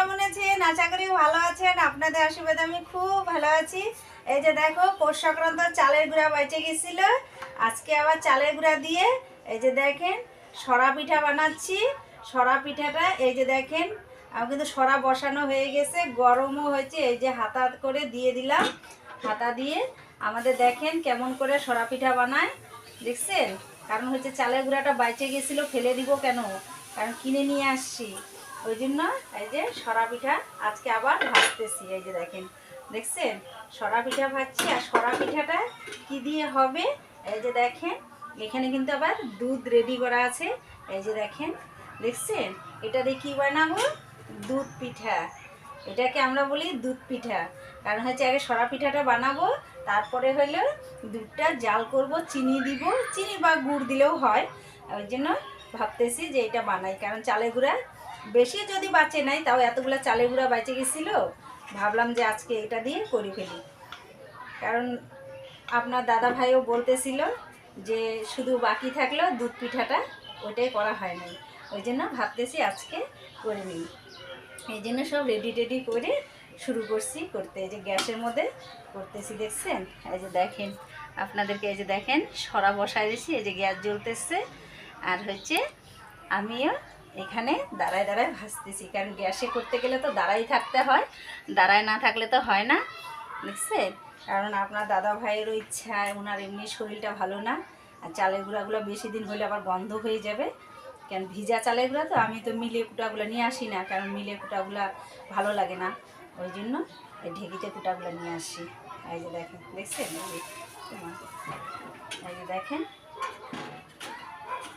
কেমন আছেন? আশা করি ভালো আছেন। আপনাদের আশীর্বাদে আমি খুব ভালো আছি। এই যে দেখো, পৌষ সংক্রান্ত চালের গুঁড়া বেঁচে গেছিল। আজকে আবার চালের গুঁড়া দিয়ে, এই যে দেখেন, সরা পিঠা বানাচ্ছি। সরা পিঠাটা, এই যে দেখেন আমি কিন্তু সরা বসানো হয়ে গেছে। গরমও হয়েছে, এই যে হাতা করে দিয়ে দিলাম। হাতা দিয়ে আমাদের দেখেন কেমন করে সরা পিঠা বানায়। দেখছেন? কারণ হচ্ছে চালের গুঁড়াটা বাইচে গেছিল, ফেলে দিব কেন? কারণ কিনে নিয়ে আসছি। ওই জন্য এই যে সরা পিঠা আজকে আবার ভাজতেছি, এই যে দেখেন। দেখছেন? সরা পিঠা ভাজছি আর সরা পিঠাটা কি দিয়ে হবে? এই যে দেখেন, এখানে কিন্তু আবার দুধ রেডি করা আছে। এই যে দেখেন, দেখছেন? এটা দিয়ে কী বানাবো? দুধ পিঠা। এটাকে আমরা বলি দুধ পিঠা। কারণ হচ্ছে আগে সরা পিঠাটা বানাবো, তারপরে হলো দুধটা জাল করব, চিনি দিব। চিনি বা গুড় দিলেও হয়। ওই জন্য ভাবতেছি যে এটা বানাই, কারণ চালে গুঁড়া বেশি যদি বাঁচে নাই, তাও এতগুলো চালের গুঁড়া বেঁচে গেছিল, ভাবলাম যে আজকে এটা দিয়ে করে ফেলি। কারণ আপনার দাদা ভাইও বলতেছিল যে শুধু বাকি থাকল দুধ পিঠাটা ওটাই করা হয় নাই। ওই জন্য ভাবতেছি আজকে করে নিই। এই জন্য সব রেডি টেডি করে শুরু করছি করতে। এই যে গ্যাসের মধ্যে করতেছি, দেখছেন? এই যে দেখেন, আপনাদেরকে এই যে দেখেন, সরা বসায় দিয়েছি এই যে গ্যাস জ্বলতেছে। আর হচ্ছে আমিও এখানে দাঁড়ায় দাঁড়ায় ভাজতেছি কারণ গ্যাসে করতে গেলে তো দাঁড়াই থাকতে হয়, দাঁড়ায় না থাকলে তো হয় না দেখছেন কারণ আপনার দাদা ভাইয়েরও ইচ্ছা ওনার এমনি শরীরটা ভালো না, আর চালের গুঁড়াগুলো বেশি দিন হলে আবার বন্ধ হয়ে যাবে। কেন ভিজা চালের গুঁড়া তো? আমি তো মিলে কুটাগুলো নিয়ে আসি না, কারণ মিলে কুটাগুলো ভালো লাগে না। ওই জন্য এই ঢেকিতে কুটাগুলো নিয়ে আসি। এই যে দেখেন, দেখছেন? এই যে দেখেন।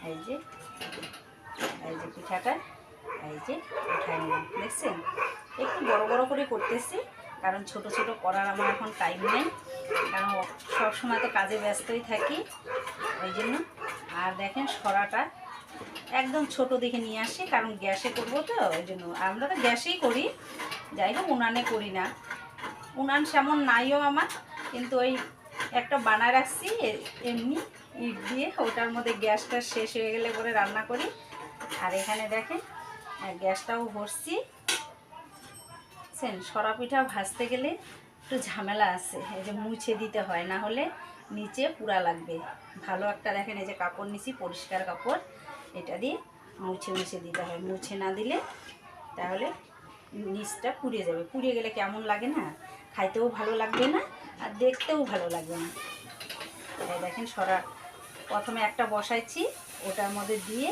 এই যে এই যে পিঠাটা, এই যে উঠাই নিলাম, দেখছেন? একটু বড় বড় করে করতেছি, কারণ ছোট ছোট করার আমার এখন টাইম নেই, কারণ সব সময় তো কাজে ব্যস্তই থাকি ওই জন্য। আর দেখেন সরাটা একদম ছোট দেখে নিয়ে আসি, কারণ গ্যাসে করব তো ওই জন্য। আমরা তো গ্যাসেই করি, যাই হোক, উনানে করি না। উনান সেমন নাইও আমার, কিন্তু ওই একটা বানায় রাখছি এমনি ইট দিয়ে, ওটার মধ্যে গ্যাসটা শেষ হয়ে গেলে পরে রান্না করি। আর এখানে দেখেন, আর গ্যাসটাও ভরছি। বুঝছেন? সরা পিঠা ভাজতে গেলে একটু ঝামেলা আছে, এই যে মুছে দিতে হয়, না হলে নিচে পুরা লাগবে। ভালো একটা দেখেন, এই যে কাপড় নিছি, পরিষ্কার কাপড়, এটা দিয়ে মুছে মুছে দিতে হয়। মুছে না দিলে তাহলে নিচটা পুড়ে যাবে। পুড়ে গেলে কেমন লাগে না? খাইতেও ভালো লাগবে না, আর দেখতেও ভালো লাগবে না। এই দেখেন সরা, প্রথমে একটা বসাইছি, ওটার মধ্যে দিয়ে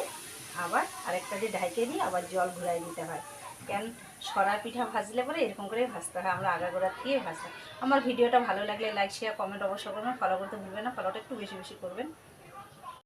আবার আরেকটা দিয়ে ঢাইকে দিয়ে আবার জল ঘুরাই দিতে হয়। কেন? সরা পিঠা ভাজলে পরে এরকম করেই ভাজতে হয়। আমরা আগাগোড়া দিয়ে ভাজতে আমার ভিডিওটা ভালো লাগলে লাইক শেয়ার কমেন্ট অবশ্যই করবেন। ফলো করতে ভুলবেন না। ফলোটা একটু বেশি বেশি করবেন।